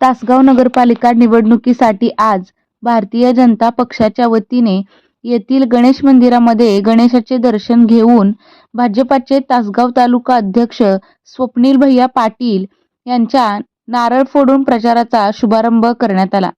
तासगाव नगरपालिका निवडणुकीसाठी आज भारतीय जनता पक्षाच्या वतीने येथील गणेश मंदिरामध्ये गणेशाचे दर्शन घेऊन भाजपाचे तासगाव तालुका अध्यक्ष स्वप्नील भैया पाटील यांच्या नारळ फोडून प्रचाराचा शुभारंभ करण्यात आला.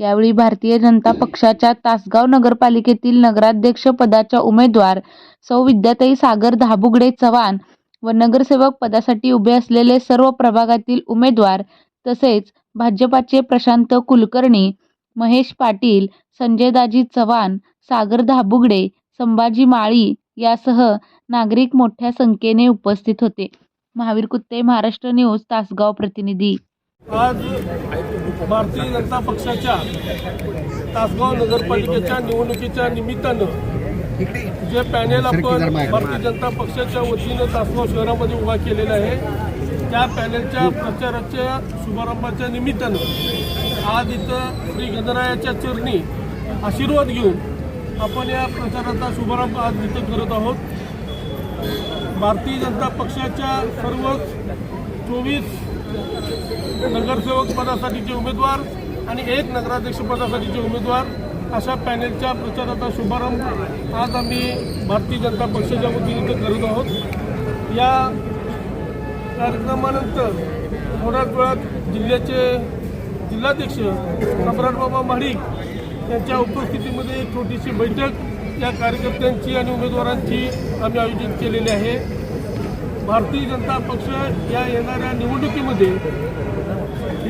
यावेळी भारतीय जनता पक्षाच्या तासगाव नगरपालिकेतील नगराध्यक्ष पदाच्या उमेदवार सौ विद्याताई सागर धाबुगडे चव्हाण व नगरसेवक पदासाठी उभे असलेले सर्व प्रभागातील उमेदवार तसेच भाजपाचे प्रशांत कुलकर्णी महेश पाटील संजयदाजी चव्हाण सागर धाबुगडे संभाजी माळी यासह नागरिक मोठ्या संख्येने उपस्थित होते. महावीर कुत्ते महाराष्ट्र न्यूज तासगाव प्रतिनिधी. आज भारतीय जनता पक्षाच्या तासगाव नगरपालिकेच्या निवडणुकीच्या निमित्तानं जे पॅनेल आपण भारतीय जनता पक्षाच्या वतीनं तासगाव शहरामध्ये उभा केलेला आहे त्या पॅनलच्या प्रचाराच्या शुभारंभाच्या निमित्तानं आज इथं श्री गणरायाच्या चरणी आशीर्वाद घेऊन आपण या प्रचाराचा शुभारंभ आज इथं करत आहोत. भारतीय जनता पक्षाच्या सर्व चोवीस नगरसेवक पदासाठीचे उमेदवार आणि एक नगराध्यक्ष पदासाठीचे उमेदवार अशा पॅनेलच्या प्रचाराचा शुभारंभ आज आम्ही भारतीय जनता पक्षाच्या वतीने करत आहोत. या कार्यक्रमानंतर थोड्याच वेळात जिल्ह्याचे जिल्हाध्यक्ष सम्राटबाबा महाडिक यांच्या उपस्थितीमध्ये एक छोटीशी बैठक या कार्यकर्त्यांची आणि उमेदवारांची आम्ही आयोजित केलेली आहे. भारतीय जनता पक्ष या येणाऱ्या निवडणुकीमध्ये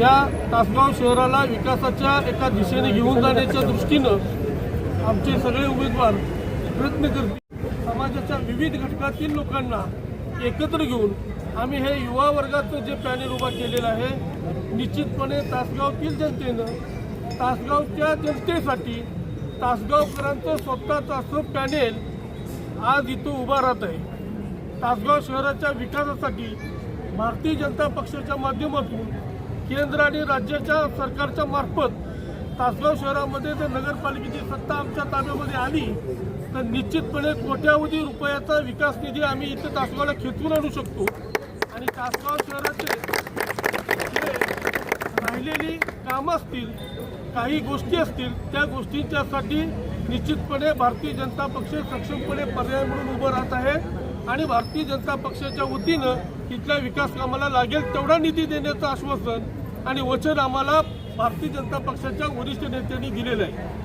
या तासगाव शहराला विकासाच्या एका दिशेने घेऊन जाण्याच्या दृष्टीनं आमचे सगळे उमेदवार प्रयत्न करतील. समाजाच्या विविध घटकातील लोकांना एकत्र घेऊन आम्ही हे युवा वर्गाचं जे पॅनेल उभा केलेलं आहे निश्चितपणे तासगावतील जनतेनं तासगावच्या जनतेसाठी तासगावकरांचं स्वतःचं असं पॅनेल आज इथं उभा राहत आहे. तासगाव शहराच्या विकासासाठी भारतीय जनता पक्षाच्या माध्यमातून केंद्र आणि राज्याच्या सरकारच्या मार्फत तासगाव शहरामध्ये जर नगरपालिकेची सत्ता आमच्या ताब्यामध्ये आली तर निश्चितपणे कोट्यावधी रुपयाचा विकास निधी आम्ही इथं तासगावला खेचून आणू शकतो. आणि तासगाव शहराचे राहिलेली कामं असतील काही गोष्टी असतील त्या गोष्टींच्यासाठी निश्चितपणे भारतीय जनता पक्ष सक्षमपणे पर्याय म्हणून उभं राहत आहे. आणि भारतीय जनता पक्षाच्या वतीनं तिथल्या विकास कामाला लागेल तेवढा निधी देण्याचं आश्वासन आणि वचन आम्हाला भारतीय जनता पक्षाच्या वरिष्ठ नेत्यांनी दिलेलं आहे.